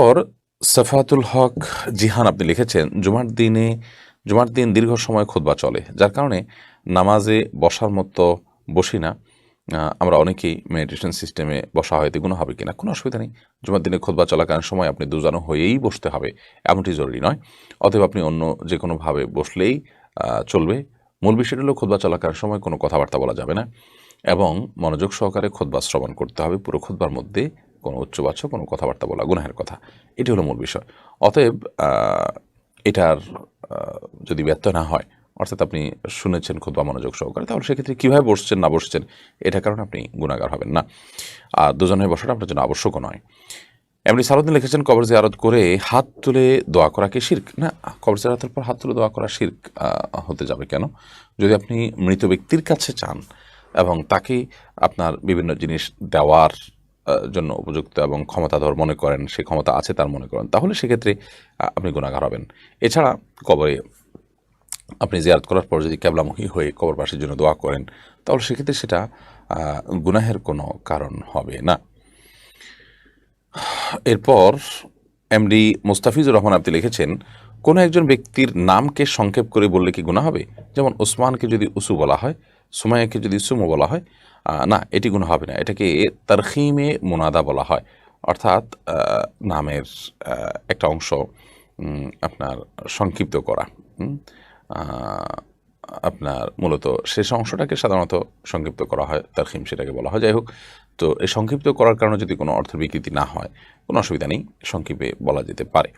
পর সাফাতুল হক জিহান আপনি লিখেছেন, জুমার দিনে, জুমার দিন দীর্ঘ সময় খুতবা চলে। যার কারণে নামাজে বসার মতো বসি না। আমরা অনেকেই মেডিটেশন সিস্টেমে বসা হয় এগুলো হবে কিনা, কোনো অসুবিধা নেই। জুমার দিনে খোদবা চলাকালীন সময় আপনি দুজানো হয়েই বসতে হবে, এমনটি জরুরি নয়। অতএব আপনি অন্য যে কোনোভাবে বসলেই চলবে। মূল বিষয়টি হলো খোদবা চলাকালীন সময় কোনো কথাবার্তা বলা যাবে না এবং মনোযোগ সহকারে খোদবা শ্রবণ করতে হবে, পুরো খোদবার মধ্যে কোনো উচ্চবাচ্য, কোনো কথাবার্তা বলা গুনাহের কথা। এটি হলো মূল বিষয়। অতএব এটার যদি ব্যর্থ না হয়, অর্থাৎ আপনি শুনেছেন খুদবা মনোযোগ সহকারে, তাহলে সেক্ষেত্রে কীভাবে বসছেন, না বসছেন এটার কারণে আপনি গুণাগার হবেন না। আর দুজনের বসাটা আপনার জন্য আবশ্যকও নয়। এমনি সারুদ্দিন লিখেছেন, কবর জিয়ারত করে হাত তুলে দোয়া করা কি শির্ক? না, কবর জিয়ারতের পর হাত তুলে দোয়া করা শির্ক হতে যাবে কেন? যদি আপনি মৃত ব্যক্তির কাছে চান এবং তাকে আপনার বিভিন্ন জিনিস দেওয়ার জন্য উপযুক্ত এবং ক্ষমতাধর মনে করেন, সে ক্ষমতা আছে তার মনে করেন, তাহলে সেক্ষেত্রে আপনি গুণাগার হবেন। এছাড়া কবরে আপনি জিয়ারত করার পর যদি ক্যাবলামুখী হয়ে কবরবাসীর জন্য দোয়া করেন, তাহলে সেক্ষেত্রে সেটা গুনাহের কোনো কারণ হবে না। এরপর এমডি মুস্তাফিজুর রহমান আপনি লিখেছেন, কোনো একজন ব্যক্তির নামকে সংক্ষেপ করে বললে কি গুণা হবে? যেমন ওসমানকে যদি উসু বলা হয়, সুমাইয়াকে যদি সুমো বলা হয় না, এটি গুণ হবে না। এটাকে তারখিমে মোনাদা বলা হয়। অর্থাৎ নামের একটা অংশ আপনার সংক্ষিপ্ত করা। আপনার মূলত শেষ অংশটাকে সাধারণত সংক্ষিপ্ত করা হয়, তারখিম সেটাকে বলা হয়। যাই হোক, তো এই সংক্ষিপ্ত করার কারণে যদি কোনো অর্থের বিকৃতি না হয়, কোনো অসুবিধা নেই, সংক্ষেপে বলা যেতে পারে।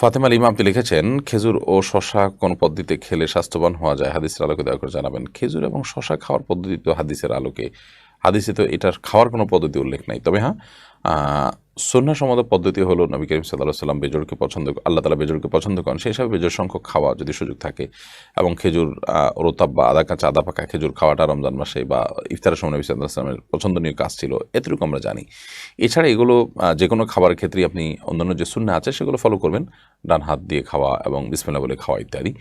ফাতেমা ইমাম, আপনি লিখেছেন, খেজুর ও শশা কোন পদ্ধতিতে খেলে স্বাস্থ্যবান হওয়া যায়? হাদিসের আলোকে দয়া করে জানাবেন, খেজুর এবং শশা খাওয়ার পদ্ধতি তো হাদিসের আলোকে হাদিসে তো এটার খাওয়ার কোনো পদ্ধতি উল্লেখ নাই। তবে হ্যাঁ সন্না সমাদ পদ্ধতি হলো নবী করিম সাল্লাহ সাল্লাম বেজরকে পছন্দ, আল্লাহ তালা বেজরকে পছন্দ করেন, সেই হিসাবে বেজর সংখ্যক খাওয়া যদি সুযোগ থাকে এবং খেজুর রোতাব বা আদা কাঁচা, আদা পাকা খেজুর খাওয়াটা রমজান মাসে বা ইফতারের সময় নবী সাল্লাহ সাল্লামের পছন্দনীয় কাজ ছিল, এতটুকু আমরা জানি। এছাড়া এগুলো যে কোনো খাবার ক্ষেত্রে আপনি অন্যান্য যে সুন্না আছে সেগুলো ফলো করবেন, ডান হাত দিয়ে খাওয়া এবং বিসমিল্লা বলে খাওয়া ইত্যাদি।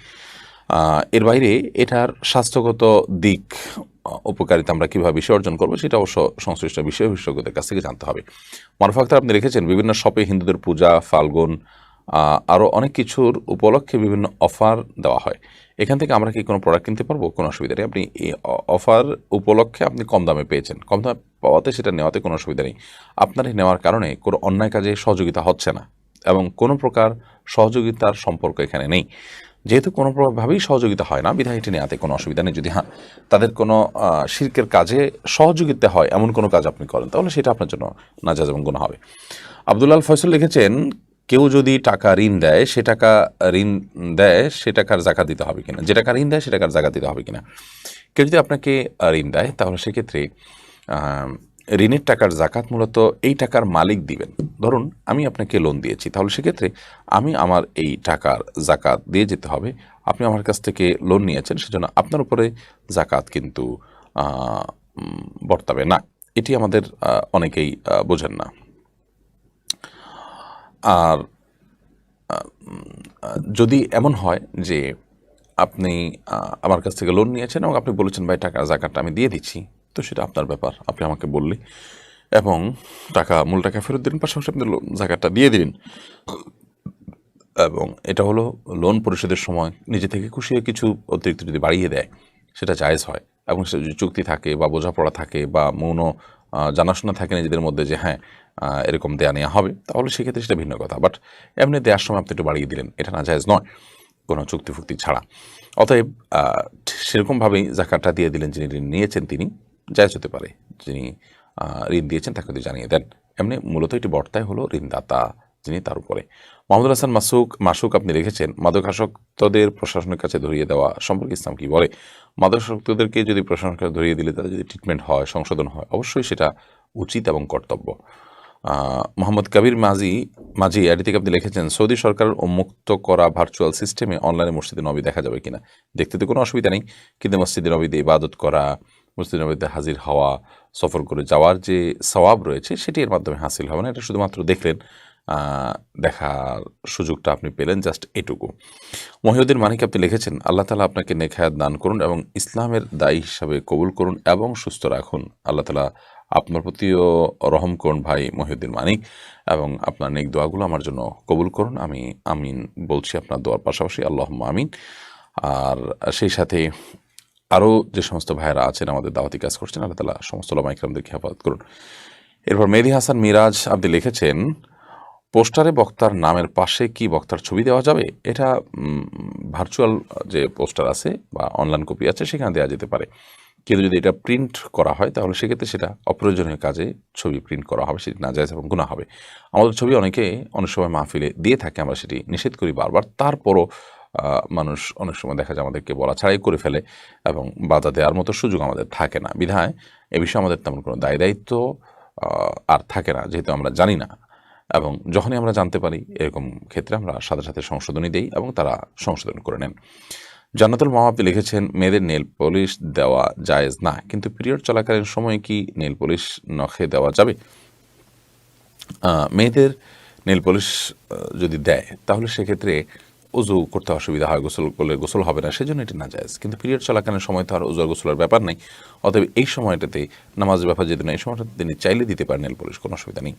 এর বাইরে এটার স্বাস্থ্যগত দিক উপকারিতা আমরা কীভাবে বিষয় অর্জন করব সেটা অবশ্য সংশ্লিষ্ট বিষয় বিশেষজ্ঞদের কাছ থেকে জানতে হবে। মারুফ আপনি রেখেছেন বিভিন্ন শপে হিন্দুদের পূজা, ফাল্গুন আরও অনেক কিছুর উপলক্ষে বিভিন্ন অফার দেওয়া হয়। এখান থেকে আমরা কি কোনো প্রোডাক্ট কিনতে পারব? কোনো অসুবিধা নেই। আপনি এই অফার উপলক্ষে আপনি কম দামে পেয়েছেন। কম দামে পাওয়াতে সেটা নেওয়াতে কোনো অসুবিধা নেই। আপনার নেওয়ার কারণে কোনো অন্যায় কাজে সহযোগিতা হচ্ছে না এবং কোনো প্রকার সহযোগিতার সম্পর্ক এখানে নেই। যেহেতু কোনো প্রভাবেই সহযোগিতা হয় না বিধায় এটি নেওয়াতে কোনো অসুবিধা নেই। যদি হ্যাঁ তাদের কোনো শির্কের কাজে সহযোগিতা হয়, এমন কোনো কাজ আপনি করেন, তাহলে সেটা আপনার জন্য নাজাজ এবং গুণ হবে। আবদুল্লাল ফয়সল লিখেছেন, কেউ যদি টাকা ঋণ দেয়, সে টাকা ঋণ দেয়, সে টাকার জাকাত দিতে হবে কিনা? যে টাকা ঋণ দেয়, সে টাকার জাকাত দিতে হবে কিনা? কেউ যদি আপনাকে ঋণ দেয়, তাহলে সেক্ষেত্রে ঋণের টাকার জাকাত মূলত এই টাকার মালিক দিবেন। ধরুন, আমি আপনাকে লোন দিয়েছি, তাহলে সেক্ষেত্রে আমি আমার এই টাকার জাকাত দিয়ে যেতে হবে। আপনি আমার কাছ থেকে লোন নিয়েছেন, সেজন্য আপনার উপরে জাকাত কিন্তু বর্তাবে না। এটি আমাদের অনেকেই বোঝেন না। আর যদি এমন হয় যে আপনি আমার কাছ থেকে লোন নিয়েছেন এবং আপনি বলেছেন, ভাই টাকা জাকাতটা আমি দিয়ে দিচ্ছি। তো সেটা আপনার ব্যাপার, আপনি আমাকে বললে। এবং টাকা, মূল টাকা ফেরত দিন পাশাপাশি আপনি জাকাতটা দিয়ে দিন এবং এটা হলো লোন পরিশোধের সময় নিজে থেকে খুশি কিছু অতিরিক্ত যদি বাড়িয়ে দেয়, সেটা জায়েজ হয়। এবং সেটা যদি চুক্তি থাকে বা বোঝাপড়া থাকে বা মৌন জানাশোনা থাকে নিজেদের মধ্যে যে হ্যাঁ এরকম দেয়া নেওয়া হবে, তাহলে সেক্ষেত্রে সেটা ভিন্ন কথা। বাট এমনি দেওয়ার সময় আপনি একটু বাড়িয়ে দিলেন, এটা না জায়েজ নয়, কোনো চুক্তি ফুক্তি ছাড়া। অতএব সেরকমভাবেই জাকাতটা দিয়ে দিলেন যিনি ঋণ নিয়েছেন তিনি। জায়েজ হতে পারে, যিনি ঋণ দিয়েছেন তাকে যদি জানিয়ে দেন। এমনি মূলত এটি বর্তায় হলো ঋণদাতা যিনি তার উপরে। মোহাম্মদুল হাসান মাসুক মাসুক আপনি লিখেছেন, মাদকাসক্তদের প্রশাসনের কাছে ধরিয়ে দেওয়া সম্পর্কে ইসলাম কি বলে? মাদকাসক্তদেরকে যদি প্রশাসনের কাছে ধরিয়ে দিলে তাদের যদি ট্রিটমেন্ট হয়, সংশোধন হয়, অবশ্যই সেটা উচিত এবং কর্তব্য। মোহাম্মদ কবির মাজি, মাঝি, এটি থেকে আপনি লিখেছেন, সৌদি সরকার উন্মুক্ত করা ভার্চুয়াল সিস্টেমে অনলাইনে মসজিদে নবী দেখা যাবে কিনা? দেখতে তো কোনো অসুবিধা নেই, কিন্তু মসজিদে নবীতে ইবাদত করা মসজিদে নবীতে হাজির হওয়া, সফর করে যাওয়ার যে সওয়াব রয়েছে, সেটি এর মাধ্যমে হাসিল হবে না। এটা শুধুমাত্র দেখলেন দেখার সুযোগটা আপনি পেলেন জাস্ট এটুকু। মহিউদ্দিন মানিক আপনি লিখেছেন, আল্লাহ তালা আপনাকে নেখায়াত দান করুন এবং ইসলামের দায়ী হিসাবে কবুল করুন এবং সুস্থ রাখুন। আল্লাহ তালা আপনার প্রতিও রহম করুন ভাই মহিউদ্দিন মানিক এবং আপনার নেক দোয়াগুলো আমার জন্য কবুল করুন। আমি, আমিন বলছি আপনার দোয়ার পাশাপাশি আল্লাহ আমিন। আর সেই সাথে আরও যে সমস্ত ভাইয়েরা আছেন, আমাদের দাওয়াতি কাজ করছেন, আল্লাহ তালা সমস্ত লামাইকরামদেরকে হেফাজত করুন। এরপর মেহেদি হাসান মিরাজ আপনি লিখেছেন, পোস্টারে বক্তার নামের পাশে কি বক্তার ছবি দেওয়া যাবে? এটা ভার্চুয়াল যে পোস্টার আছে বা অনলাইন কপি আছে, সেখানে দেওয়া যেতে পারে। কিন্তু যদি এটা প্রিন্ট করা হয়, তাহলে সেক্ষেত্রে সেটা অপ্রয়োজনীয় কাজে ছবি প্রিন্ট করা হবে, সেটি না যায় এবং গুণা হবে। আমাদের ছবি অনেকে অনেক সময় মাহফিলে দিয়ে থাকে, আমরা সেটি নিষেধ করি বারবার। তারপরও মানুষ অনেক সময় দেখা যায় আমাদেরকে বলা ছাড়াই করে ফেলে এবং বাধা দেওয়ার মতো সুযোগ আমাদের থাকে না। বিধায় এ বিষয়ে আমাদের তেমন কোনো দায় দায়িত্ব আর থাকে না, যেহেতু আমরা জানি না। এবং যখনই আমরা জানতে পারি, এরকম ক্ষেত্রে আমরা সাথে সাথে সংশোধনী দিই এবং তারা সংশোধন করে নেন। জান্নাতুল মাহাবি লিখেছেন, মেয়েদের নেল পলিশ দেওয়া জায়েজ না। কিন্তু পিরিয়ড চলাকালীন সময়ে কি নেল পলিশ নখে দেওয়া যাবে? মেয়েদের নেল পলিশ যদি দেয়, তাহলে সেক্ষেত্রে উজু করতে অসুবিধা হয়, গোসল করলে গোসল হবে না, সেজন্য এটি না যায় কিন্তু পিরিয়ড চলাকালীন সময় তো আর উজু আর গোসলের ব্যাপার নেই। অতএব এই সময়টাতে নামাজ ব্যাপার যেতে যেদিন এই সময়টাতে তিনি চাইলে দিতে পারেন, নেল পলিশ, কোনো অসুবিধা নেই।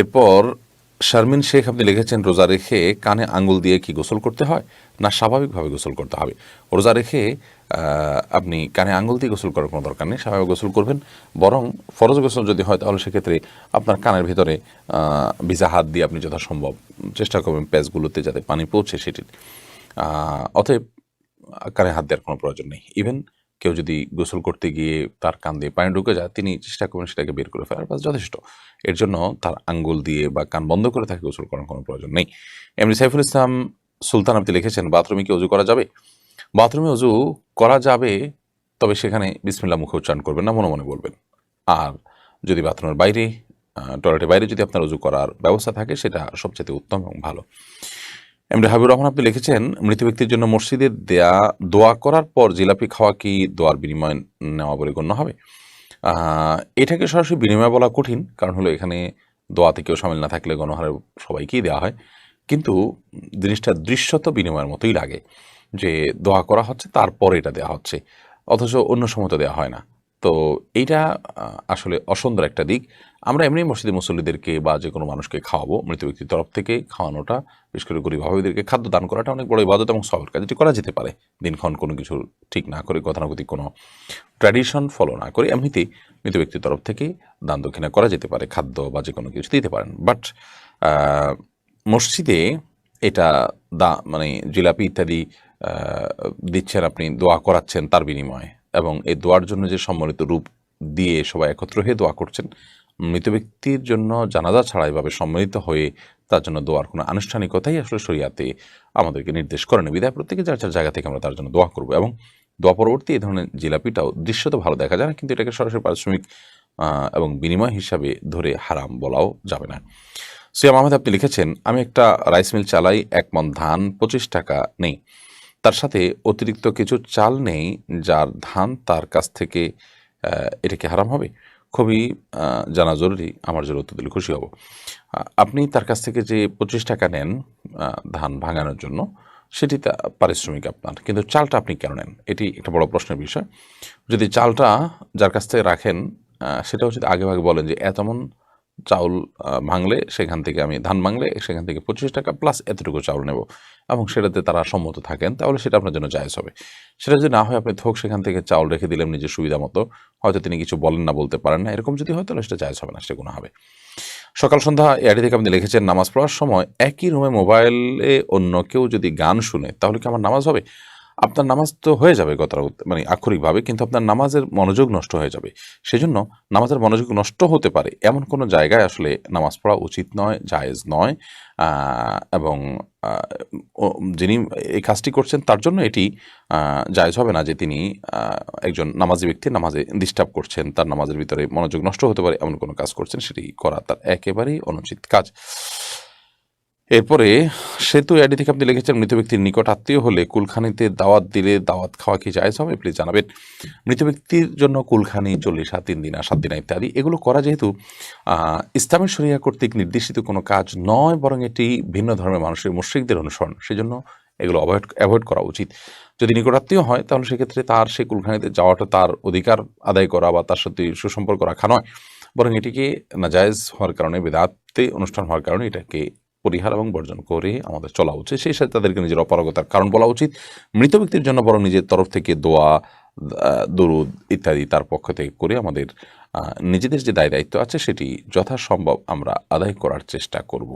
এরপর শারমিন শেখ, আপনি লিখেছেন, রোজা রেখে কানে আঙ্গুল দিয়ে কি গোসল করতে হয়? না, স্বাভাবিকভাবে গোসল করতে হবে। রোজা রেখে আপনি কানে আঙ্গুল দিয়ে গোসল করার কোনো দরকার নেই, স্বাভাবিক গোসল করবেন। বরং ফরজ গোসল যদি হয়, তাহলে সেক্ষেত্রে আপনার কানের ভিতরে ভিজা হাত দিয়ে আপনি যথাসম্ভব চেষ্টা করবেন প্যাচগুলোতে যাতে পানি পৌঁছে সেটির। অতএব কানে হাত দেওয়ার কোনো প্রয়োজন নেই। ইভেন কেউ যদি গোসল করতে গিয়ে তার কান দিয়ে পানি ঢুকে যায়, তিনি চেষ্টা করবেন সেটাকে বের করে ফেলার, বাস যথেষ্ট। এর জন্য তার আঙ্গুল দিয়ে বা কান বন্ধ করে তাকে গোসল করার কোনো প্রয়োজন নেই। এমনি সাইফুল ইসলাম সুলতান আপনি লিখেছেন, বাথরুমে কি উজু করা যাবে? বাথরুমে উজু করা যাবে, তবে সেখানে বিসমিল্লা মুখে উচ্চারণ করবেন না, মনে মনে বলবেন। আর যদি বাথরুমের বাইরে টয়লেটের বাইরে যদি আপনার উজু করার ব্যবস্থা থাকে, সেটা সবচেয়ে উত্তম এবং ভালো। এমনি হাবিবুর রহমান, আপনি লিখেছেন, মৃত ব্যক্তির জন্য মসজিদে দেয়া, দোয়া করার পর জিলাপি খাওয়া কি দোয়ার বিনিময় নেওয়া বলে গণ্য হবে? এটাকে সরাসরি বিনিময় বলা কঠিন, কারণ হলো এখানে দোয়াতে কেউ সামিল না থাকলে গণহারে সবাইকেই দেওয়া হয়। কিন্তু জিনিসটা দৃশ্যত বিনিময়ের মতোই লাগে যে দোয়া করা হচ্ছে, তারপরে এটা দেওয়া হচ্ছে, অথচ অন্য সময় তো দেওয়া হয় না। তো এইটা আসলে অসুন্দর একটা দিক। আমরা এমনি মসজিদে মুসল্লিদেরকে বা যে কোনো মানুষকে খাওয়াবো, মৃত ব্যক্তির তরফ থেকে খাওয়ানোটা, বিশেষ করে গরিব অভাবীদেরকে খাদ্য দান করাটা অনেক বড় ইবাদত এবং সবের কাজ। এটি করা যেতে পারে। দিনক্ষণ কোনো কিছু ঠিক না করে, গতানুগতিক কোনো ট্র্যাডিশন ফলো না করে এমনিতেই মৃত ব্যক্তির তরফ থেকে দান দক্ষিণা করা যেতে পারে, খাদ্য বা যে কোনো কিছু দিতে পারেন। বাট মসজিদে এটা দা মানে জিলাপি ইত্যাদি দিচ্ছেন আপনি, দোয়া করাচ্ছেন তার বিনিময়ে। এবং এই দোয়ার জন্য যে সম্মিলিত রূপ দিয়ে সবাই একত্র হয়ে দোয়া করছেন, মৃত ব্যক্তির জন্য জানাজা ছাড়া এভাবে সম্মিলিত হয়ে তার জন্য দোয়ার কোনো আনুষ্ঠানিকতাই আসলে শরিয়াতে আমাদেরকে নির্দেশ করেন। বিদায় প্রত্যেকে যার যার জায়গা থেকে আমরা তার জন্য দোয়া করব এবং দোয়া পরবর্তী এই ধরনের জিলাপিটাও দৃশ্যত ভালো দেখা যায় না, কিন্তু এটাকে সরাসরি পারিশ্রমিক এবং বিনিময় হিসাবে ধরে হারাম বলাও যাবে না। সিয়াম আহমেদ আপনি লিখেছেন, আমি একটা রাইস মিল চালাই, এক মন ধান, পঁচিশ টাকা নেই। তার সাথে অতিরিক্ত কিছু চাল নেই যার ধান তার কাছ থেকে আহ, এটা কি হারাম হবে। খুবই জানা জরুরি। আমার জন্য দিলে খুশি হব। আপনি তার কাছ থেকে যে পঁচিশ টাকা নেন ধান ভাঙানোর জন্য সেটি তা পারিশ্রমিক আপনার। কিন্তু চালটা আপনি কেন নেন? এটি একটা বড় প্রশ্নের বিষয়। যদি চালটা যার কাছ থেকে রাখেন সেটাও যদি আগে ভাগে বলেন যে এতমন চাউল ভাঙলে সেখান থেকে আমি ধান ভাঙলে সেখান থেকে পঁচিশ টাকা প্লাস এতটুকু চাউল নেব। এবং সেটাতে তারা সম্মত থাকেন, তাহলে সেটা আপনার জন্য জায়জ হবে। সেটা যদি না হয়, আপনি থোক সেখান থেকে চাউল রেখে দিলেন নিজের সুবিধা মতো। হয়তো তিনি কিছু বলেন না, বলতে পারেন না। এরকম যদি হয়, তাহলে সেটা জায়জ হবে না, সেটা গুণা হবে। সকাল, সন্ধ্যা এআডি থেকে আপনি লিখেছেন, নামাজ পড়ার সময় একই রুমে মোবাইলে অন্য কেউ যদি গান শুনে, তাহলে কি আমার নামাজ হবে? আপনার নামাজ তো হয়ে যাবে কথা মানে আক্ষরিকভাবে, কিন্তু আপনার নামাজের মনোযোগ নষ্ট হয়ে যাবে। সেজন্য নামাজের মনোযোগ নষ্ট হতে পারে এমন কোনো জায়গায় আসলে নামাজ পড়া উচিত নয়, জায়েজ নয়। এবং যিনি এই কাজটি করছেন, তার জন্য এটি জায়েজ হবে না যে তিনি একজন নামাজি ব্যক্তি, নামাজে ডিস্টার্ব করছেন, তার নামাজের ভিতরে মনোযোগ নষ্ট হতে পারে এমন কোনো কাজ করছেন, সেটি করা তার একেবারেই অনুচিত কাজ। এরপরে সেতু এডি থেকে আপনি লিখেছেন, মৃত ব্যক্তির নিকট আত্মীয় হলে কুলখানিতে দাওয়াত দিলে দাওয়াত খাওয়া কি জায়েজ হবে? প্লিজ জানাবেন, মৃত ব্যক্তির জন্য কুলখানি চল্লিশ তিন দিন আর সাত দিন ইত্যাদি। এগুলো করা যেহেতু ইসলামের শরিয়া কর্তৃক নির্দেশিত কোনো কাজ নয়, বরং এটি ভিন্ন ধর্মের মানুষের মুশ্রিকদের অনুসরণ। সেজন্য এগুলো অ্যাভয়েড অ্যাভয়েড করা উচিত। যদি নিকটাত্মীয় হয়, তাহলে সেক্ষেত্রে তার সেই কুলখানিতে যাওয়াটা তার অধিকার আদায় করা বা তার সাথে সুসম্পর্ক রাখা নয়। বরং এটিকে নাজায়জ হওয়ার কারণে, বেদাতে অনুষ্ঠান হওয়ার কারণে এটাকে পরিহার এবং বর্জন করে আমাদের চলা উচিত। সেই সাথে তাদেরকে নিজের অপারগতার কারণ বলা উচিত। মৃত ব্যক্তির জন্য বড় নিজের তরফ থেকে দোয়া দরুদ ইত্যাদি তার পক্ষ থেকে করে আমাদের নিজেদের যে দায় দায়িত্ব আছে সেটি যথাসম্ভব আমরা আদায় করার চেষ্টা করব।